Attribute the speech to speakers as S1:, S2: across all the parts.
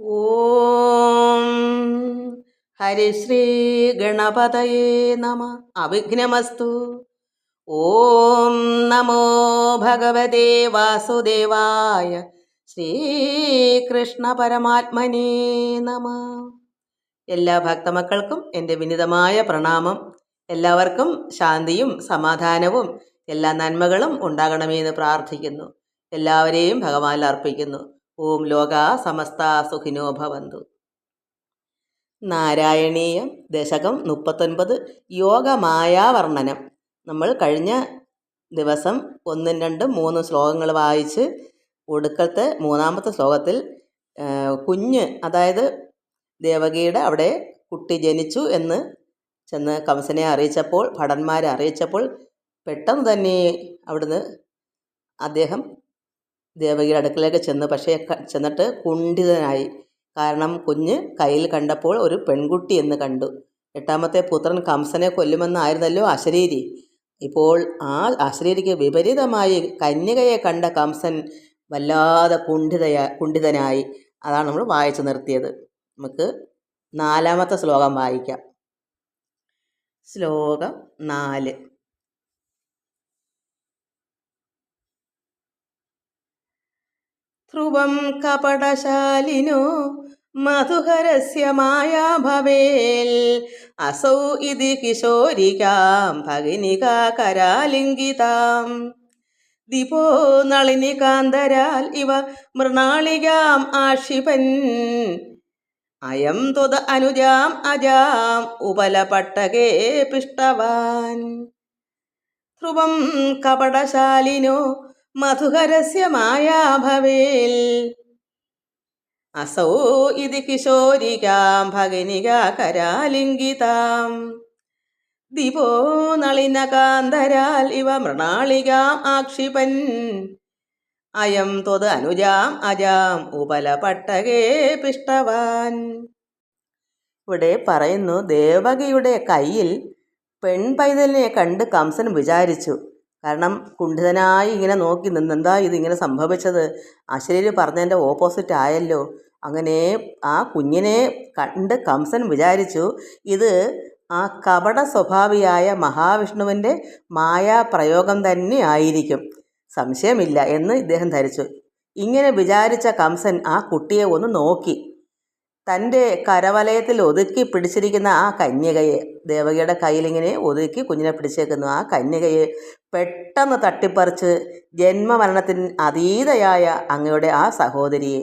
S1: ഓം ഹരിശ്രീ ഗണപതയേ നമ. അവിഘ്നമസ്തു. ഓം നമോ ഭഗവതേ വാസുദേവായ ശ്രീകൃഷ്ണ പരമാത്മനേ നമ. എല്ലാ ഭക്തമക്കൾക്കും എന്റെ വിനിതമായ പ്രണാമം. എല്ലാവർക്കും ശാന്തിയും സമാധാനവും എല്ലാ നന്മകളും ഉണ്ടാകണമെന്ന് പ്രാർത്ഥിക്കുന്നു. എല്ലാവരെയും ഭഗവാനിൽ അർപ്പിക്കുന്നു. ഓം ലോക സമസ്ത സുഖിനോ ഭവന്തു. നാരായണീയം ദശകം മുപ്പത്തൊൻപത് യോഗമായാവർണനം. നമ്മൾ കഴിഞ്ഞ ദിവസം ഒന്നും രണ്ടും മൂന്നും ശ്ലോകങ്ങൾ വായിച്ച് ഒടുക്കത്തെ മൂന്നാമത്തെ ശ്ലോകത്തിൽ കുഞ്ഞ് അതായത് ദേവകിയുടെ അവിടെ കുട്ടി ജനിച്ചു എന്ന് ചെന്ന് കംസനെ അറിയിച്ചപ്പോൾ ഭടന്മാരെ അറിയിച്ചപ്പോൾ പെട്ടെന്ന് തന്നെ അവിടുന്ന് അദ്ദേഹം ദേവകിയുടെ അടുക്കളയൊക്കെ ചെന്ന് പക്ഷേ ചെന്നിട്ട് കുണ്ഠിതനായി. കാരണം കുഞ്ഞ് കയ്യിൽ കണ്ടപ്പോൾ ഒരു പെൺകുട്ടി എന്ന് കണ്ടു. എട്ടാമത്തെ പുത്രൻ കംസനെ കൊല്ലുമെന്നായിരുന്നല്ലോ അശരീരി ഇപ്പോൾ ആ അശരീരിക്ക് വിപരീതമായി കന്യകയെ കണ്ട കംസൻ വല്ലാതെ കുണ്ഠിതയാ കുണ്ഠിതനായി. അതാണ് നമ്മൾ വായിച്ചു നിർത്തിയത്. നമുക്ക് നാലാമത്തെ ശ്ലോകം വായിക്കാം. ശ്ലോകം നാല്. ധ്രുവം കപടശാലിനോ മധുഹരസ്യ മായാഭവേൽ അസൗ ഇതി കിശോരികാം ഭഗിനികാ കരാലിംഗിതാം. ദിപോ നളിനികാന്തരാൽ ഇവ മൃണാളികാം ആക്ഷിപൻ. അയം തുത അനുജാം അജാം ഉപലപട്ടകേ പിഷ്ടവാൻ. ധ്രുവം കപടശാലിനോ മധുഹരസ്യ മായാ ഭവേൽ അസൗ ഇതി കിശോരികാം ഭഗനിക കരാലിംഗിതാം. ദിവോ നളിനകാന്തരാൽ ഇവ മൃണാളികാം ആക്ഷിപൻ. അയം ത്വത് അനുജാം അജാം ഉപലപട്ടകേ പിഷ്ടവാൻ. ഇവിടെ പറയുന്നു ദേവകിയുടെ കയ്യിൽ പെൺപൈതലിനെ കണ്ട് കംസൻ വിചാരിച്ചു. കാരണം കുണ്ഠിതനായി ഇങ്ങനെ നോക്കി നിന്ന് എന്താ ഇത് ഇങ്ങനെ സംഭവിച്ചത്? അശരീരി പറഞ്ഞതിന്റെ ഓപ്പോസിറ്റ് ആയല്ലോ. അങ്ങനെ ആ കുഞ്ഞിനെ കണ്ട് കംസൻ വിചാരിച്ചു ഇത് ആ കപട സ്വഭാവിയായ മഹാവിഷ്ണുവിന്റെ മായാപ്രയോഗം തന്നെ ആയിരിക്കും. സംശയമില്ല എന്ന് ഇദ്ദേഹം ധരിച്ചു. ഇങ്ങനെ വിചാരിച്ച കംസൻ ആ കുട്ടിയെ ഒന്ന് നോക്കി. തന്റെ കരവലയത്തിൽ ഒതുക്കി പിടിച്ചിരിക്കുന്ന ആ കന്യകയെ ദേവകിയുടെ കയ്യിലിങ്ങനെ ഒതുക്കി കുഞ്ഞിനെ പിടിച്ചേക്കുന്നു. ആ കന്യകയെ പെട്ടെന്ന് തട്ടിപ്പറിച്ച് ജന്മമരണത്തിന് അതീതയായ അങ്ങയുടെ ആ സഹോദരിയെ.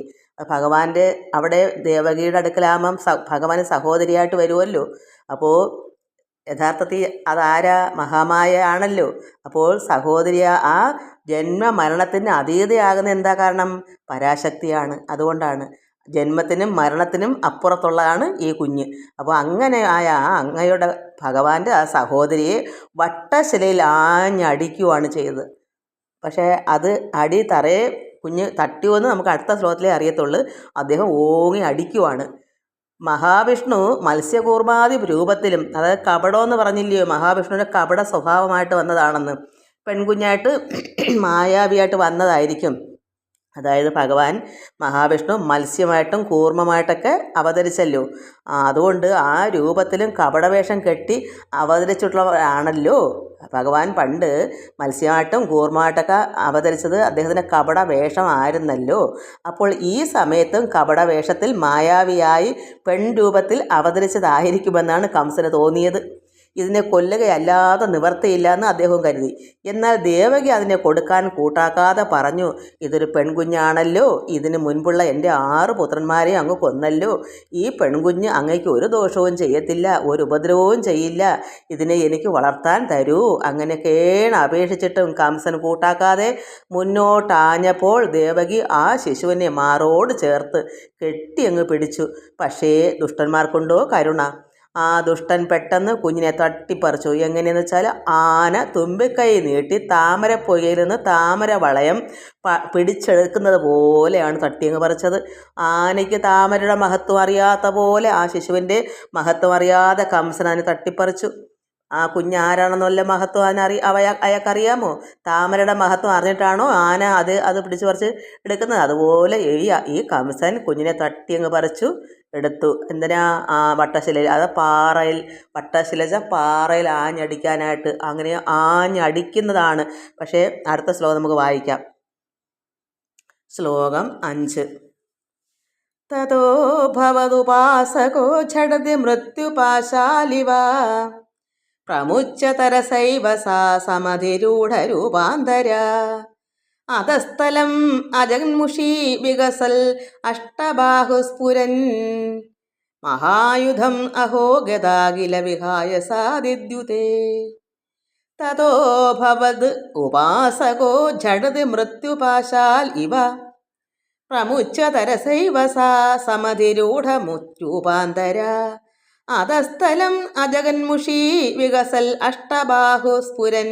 S1: ഭഗവാന്റെ അവിടെ ദേവകിയുടെ അടുക്കലാകുമ്പം സ ഭഗവാന് സഹോദരിയായിട്ട് വരുമല്ലോ അപ്പോൾ യഥാർത്ഥത്തിൽ അതാരാ? മഹാമായ ആണല്ലോ. അപ്പോൾ സഹോദരിയ ആ ജന്മ മരണത്തിന് അതീതയാകുന്ന എന്താ കാരണം? പരാശക്തിയാണ്. അതുകൊണ്ടാണ് ജന്മത്തിനും മരണത്തിനും അപ്പുറത്തുള്ളതാണ് ഈ കുഞ്ഞ്. അപ്പോൾ അങ്ങനെ ആയ ആ അങ്ങയുടെ ഭഗവാന്റെ ആ സഹോദരിയെ വട്ടശിലയിൽ ആഞ്ഞടിക്കുവാണ് ചെയ്തത്. പക്ഷേ അത് അടി തറയെ കുഞ്ഞ് തട്ടിയോന്ന് നമുക്ക് അടുത്ത ശ്ലോകത്തിലേ അറിയത്തുള്ളൂ. അദ്ദേഹം ഓങ്ങി അടിക്കുവാണ്. മഹാവിഷ്ണു മത്സ്യകൂർമാതി രൂപത്തിലും അതായത് കപടമെന്ന് പറഞ്ഞില്ലയോ മഹാവിഷ്ണുവിന്റെ കപട സ്വഭാവമായിട്ട് വന്നതാണെന്ന് പെൺകുഞ്ഞായിട്ട് മായാവിയായിട്ട് വന്നതായിരിക്കും. അതായത് ഭഗവാൻ മഹാവിഷ്ണു മത്സ്യമായിട്ടും കൂർമ്മമായിട്ടൊക്കെ അവതരിച്ചല്ലോ. അതുകൊണ്ട് ആ രൂപത്തിലും കപടവേഷം കെട്ടി അവതരിച്ചിട്ടുള്ളവരാണല്ലോ ഭഗവാൻ പണ്ട് മത്സ്യമായിട്ടും കൂർമ്മമായിട്ടൊക്കെ അവതരിച്ചത് അദ്ദേഹത്തിന്റെ കപട വേഷമായിരുന്നല്ലോ അപ്പോൾ ഈ സമയത്തും കപട വേഷത്തിൽ മായാവിയായി പെൺരൂപത്തിൽ അവതരിച്ചതായിരിക്കുമെന്നാണ് കംസന് തോന്നിയത്. ഇതിനെ കൊല്ലുകയല്ലാതെ നിവർത്തിയില്ല എന്ന് അദ്ദേഹം കരുതി. എന്നാൽ ദേവകി അതിനെ കൊടുക്കാൻ കൂട്ടാക്കാതെ പറഞ്ഞു ഇതൊരു പെൺകുഞ്ഞാണല്ലോ ഇതിന് മുൻപുള്ള എന്റെ ആറ് പുത്രന്മാരെ അങ്ങ് കൊന്നല്ലോ. ഈ പെൺകുഞ്ഞ് അങ്ങയ്ക്ക് ഒരു ദോഷവും ചെയ്യത്തില്ല ഒരു ഉപദ്രവവും ചെയ്യില്ല. ഇതിനെ എനിക്ക് വളർത്താൻ തരൂ. അങ്ങനെയൊക്കെയാണ് അപേക്ഷിച്ചിട്ടും കംസൻ കൂട്ടാക്കാതെ മുന്നോട്ടാഞ്ഞപ്പോൾ ദേവകി ആ ശിശുവിനെ മാറോട് ചേർത്ത് കെട്ടി അങ്ങ് പിടിച്ചു. പക്ഷേ ദുഷ്ടന്മാർക്കുണ്ടോ കരുണ? ആ ദുഷ്ടൻ പെട്ടെന്ന് കുഞ്ഞിനെ തട്ടിപ്പറിച്ചു. എങ്ങനെയെന്ന് വെച്ചാൽ ആന തുമ്പിക്കൈ നീട്ടി താമര പുകയിൽ നിന്ന് താമര വളയം പ പിടിച്ചെടുക്കുന്നത് പോലെയാണ് തട്ടിയങ്ങ് പറിച്ചത്. ആനയ്ക്ക് താമരയുടെ മഹത്വം അറിയാത്ത പോലെ ആ ശിശുവിന്റെ മഹത്വം അറിയാതെ കംസൻ അതിനെ തട്ടിപ്പറിച്ചു. ആ കുഞ്ഞ് ആരാണെന്ന് വല്ല മഹത്വം അതിനറി അവ അയാൾക്കറിയാമോ താമരയുടെ മഹത്വം അറിഞ്ഞിട്ടാണോ ആന അത് അത് പിടിച്ചു പറിച്ച് എടുക്കുന്നത്? അതുപോലെ ഈ ഈ കംസൻ കുഞ്ഞിനെ തട്ടി അങ്ങ് പറിച്ചു എടുത്തു. എന്തിനാ? ആ വട്ടശിലയിൽ അത് പാറയിൽ വട്ടശിലജ പാറയിൽ ആഞ്ഞടിക്കാനായിട്ട് അങ്ങനെ ആഞ്ഞടിക്കുന്നതാണ്. പക്ഷേ അടുത്ത ശ്ലോകം നമുക്ക് വായിക്കാം. ശ്ലോകം അഞ്ച്. തതോ ഭവതുപാസകോ ഝടതി മൃത്യുപാശാലിവ. പ്രമുച്ചതരസൈവ സാ സമധിരൂഢരൂപാന്തര. അധസ്ഥലം അജന്മുഷി വികസൽ അഷ്ടബാഹുസ്ഫുരൻ. മഹായുധം അഹോ ഗതാകില വിഹായ സാദിദ്യുതേ തതോ ഭവത് ഉപാസകോ ഝടത് മൃത്യുപാശാൽ ഇവ. പ്രമുച്ചതരസൈവ സാ സമതിരൂഢമുറ്റൂപാന്തര അധസ്ഥലം അജഗന്മുഷി വികസൽ അഷ്ടബാഹു സ്ഫുരൻ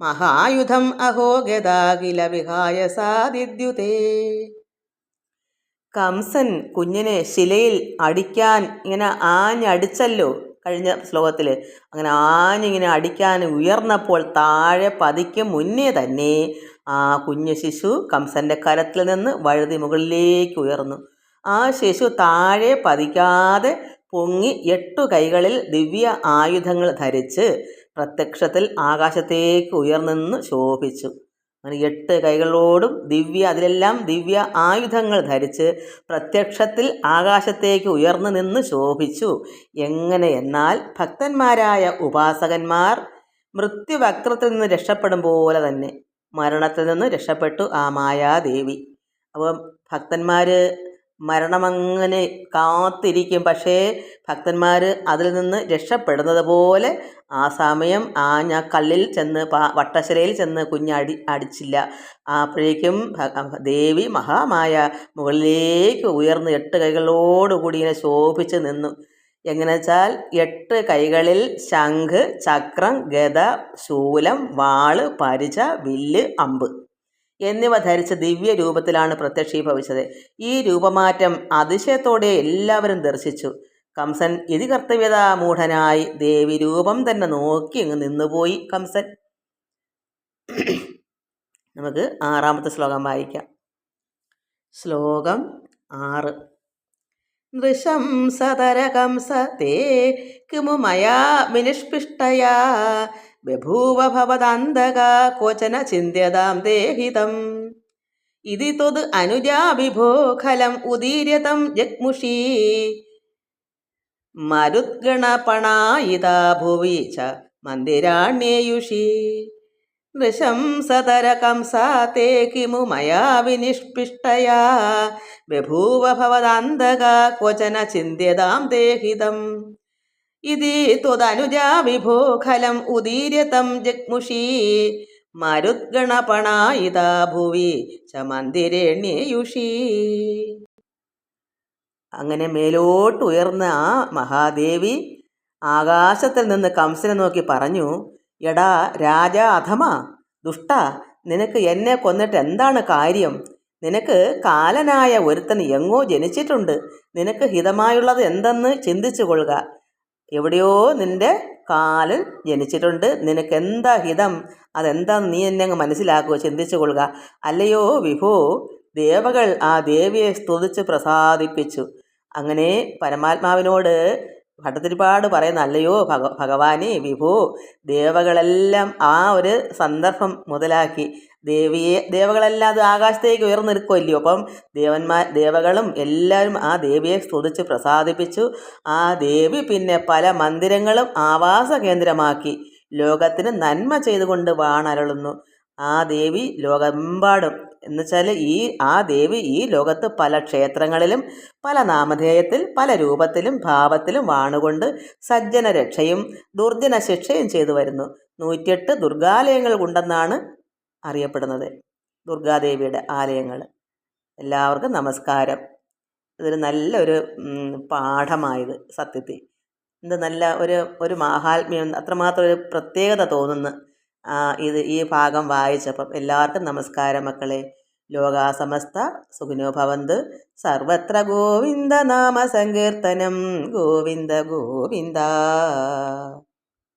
S1: മഹായുധം അഹോ ഗതാകില വിഹായ സാദിദ്യുതേ കംസൻ കുഞ്ഞിനെ ശിലയിൽ അടിക്കാൻ ഇങ്ങനെ ആഞ്ഞടിച്ചല്ലോ കഴിഞ്ഞ ശ്ലോകത്തിൽ അങ്ങനെ ആഞ്ഞിങ്ങനെ അടിക്കാൻ ഉയർന്നപ്പോൾ താഴെ പതിക്കും മുന്നേ തന്നെ ആ കുഞ്ഞു ശിശു കംസന്റെ കരത്തിൽ നിന്ന് വഴുതി മുകളിലേക്ക് ഉയർന്നു. ആ ശിശു താഴെ പതിക്കാതെ പൊങ്ങി എട്ടു കൈകളിൽ ദിവ്യ ആയുധങ്ങൾ ധരിച്ച് പ്രത്യക്ഷത്തിൽ ആകാശത്തേക്ക് ഉയർന്നെന്ന് ശോഭിച്ചു. അങ്ങനെ എട്ട് കൈകളോടും ദിവ്യ അതിലെല്ലാം ദിവ്യ ആയുധങ്ങൾ ധരിച്ച് പ്രത്യക്ഷത്തിൽ ആകാശത്തേക്ക് ഉയർന്നു നിന്ന് ശോഭിച്ചു. എങ്ങനെ എന്നാൽ ഭക്തന്മാരായ ഉപാസകന്മാർ മൃത്യുവക്രത്തിൽ നിന്ന് രക്ഷപ്പെടും പോലെ തന്നെ മരണത്തിൽ നിന്ന് രക്ഷപ്പെട്ടു ആ മായാദേവി. അപ്പം ഭക്തന്മാർ മരണമങ്ങനെ കാത്തിരിക്കും. പക്ഷേ ഭക്തന്മാർ അതിൽ നിന്ന് രക്ഷപ്പെടുന്നത് പോലെ ആ സമയം ആ ഞാൻ കല്ലിൽ ചെന്ന് വട്ടശരയിൽ ചെന്ന് കുഞ്ഞടി അടിച്ചില്ല. അപ്പോഴേക്കും ദേവി മഹാമായ മുകളിലേക്ക് ഉയർന്ന് എട്ട് കൈകളോടുകൂടി ഇങ്ങനെ ശോഭിച്ച് നിന്നു. എങ്ങനെ വെച്ചാൽ എട്ട് കൈകളിൽ ശംഖ് ചക്രം ഗത ശൂലം വാൾ പരിച വില്ല് അമ്പ്. എന്നിവ ധരിച്ച ദിവ്യ രൂപത്തിലാണ് പ്രത്യക്ഷീഭവിച്ചത്. ഈ രൂപമാറ്റം അതിശയത്തോടെ എല്ലാവരും ദർശിച്ചു. കംസൻ ഇതികർത്തവ്യതാ മൂഢനായി ദേവി രൂപം തന്നെ നോക്കി അങ്ങ് നിന്നുപോയി കംസൻ. നമുക്ക് ആറാമത്തെ ശ്ലോകം വായിക്കാം. ശ്ലോകം ആറ്. നൃശംസതരകംസ തേ കിമു ബഭൂവ ചിന്തയതാം ദേഹിതം. ഇതി ത്വത് അനുജാവിഭോ ഖലം ഉദീര്യതം ജഗ്മുഷീ. മരുദ്ഗണപണായിത ഭുവി ച മന്ദിരാണ്യേയുഷി. നൃശംസതരകംസാ തേ കിമു മയാ വിനിഷ്പിഷ്ടയാ. ബഭൂവ ഭവദന്തക ക്വചന ചിന്യതാം ദേഹിതം. ഇതി ത്വതനുജാ വിഭോ ഖലം ഉദീര്യതം ജഗ്മുഷീ. മരുദ്ഗണപണായിതാ ഭുവി ച അങ്ങനെ മേലോട്ട് ഉയർന്ന ആ മഹാദേവി ആകാശത്തിൽ നിന്ന് കംസനെ നോക്കി പറഞ്ഞു എടാ രാജ അധമ ദുഷ്ട നിനക്ക് എന്നെ കൊന്നിട്ട് എന്താണ് കാര്യം? നിനക്ക് കാലനായ ഒരുത്തൻ എങ്ങോ ജനിച്ചിട്ടുണ്ട്. നിനക്ക് ഹിതമായുള്ളത് എന്തെന്ന് ചിന്തിച്ചു കൊള്ളുക എവിടെയോ നിന്റെ കാലൻ ജനിച്ചിട്ടുണ്ട്. നിനക്ക് എന്താ ഹിതം? അതെന്താന്ന് നീ എന്നെ അങ്ങ് മനസ്സിലാക്കുക? ചിന്തിച്ചു കൊള്ളുക. അല്ലയോ വിഭോ ദേവകൾ ആ ദേവിയെ സ്തുതിച്ച് പ്രസാദിപ്പിച്ചു. അങ്ങനെ പരമാത്മാവിനോട് ഭട്ടതിരിപ്പാട് പറയുന്ന അല്ലയോ ഭഗ ഭഗവാനെ വിഭോ ദേവകളെല്ലാം ആ ഒരു സന്ദർഭം മുതലാക്കി. ദേവിയെ ദേവകളെല്ലാം അത് ആകാശത്തേക്ക് ഉയർന്നു നിൽക്കുമല്ലയോ അപ്പം ദേവന്മാർ ദേവകളും എല്ലാവരും ആ ദേവിയെ സ്തുതിച്ച് പ്രസാദിപ്പിച്ചു. ആ ദേവി പിന്നെ പല മന്ദിരങ്ങളും ആവാസ കേന്ദ്രമാക്കി ലോകത്തിന് നന്മ ചെയ്തുകൊണ്ട് വാണരുളുന്നു. ആ ദേവി ലോകമെമ്പാടും. എന്നുവെച്ചാൽ ഈ ആ ദേവി ഈ ലോകത്ത് പല ക്ഷേത്രങ്ങളിലും പല നാമധേയത്തിൽ പല രൂപത്തിലും ഭാവത്തിലും വാണുകൊണ്ട് സജ്ജന രക്ഷയും ദുർജന ശിക്ഷയും ചെയ്തു വരുന്നു. നൂറ്റിയെട്ട് ദുർഗാലയങ്ങൾ ഉണ്ടെന്നാണ് അറിയപ്പെടുന്നത്. ദുർഗാദേവിയുടെ ആലയങ്ങൾ എല്ലാവർക്കും നമസ്കാരം. ഇതൊരു നല്ലൊരു പാഠമായത് സത്യത്തിൽ. ഇത് നല്ല ഒരു ഒരു മാഹാത്മ്യം അത്രമാത്രം ഒരു പ്രത്യേകത തോന്നുന്നു. ഇത് ഈ ഭാഗം വായിച്ചപ്പം എല്ലാവർക്കും നമസ്കാരം മക്കളെ. ലോകാസമസ്ത സുഖിനോ ഭവന്ത്. സർവത്ര ഗോവിന്ദ നാമ സങ്കീർത്തനം. ഗോവിന്ദ ഗോവിന്ദ.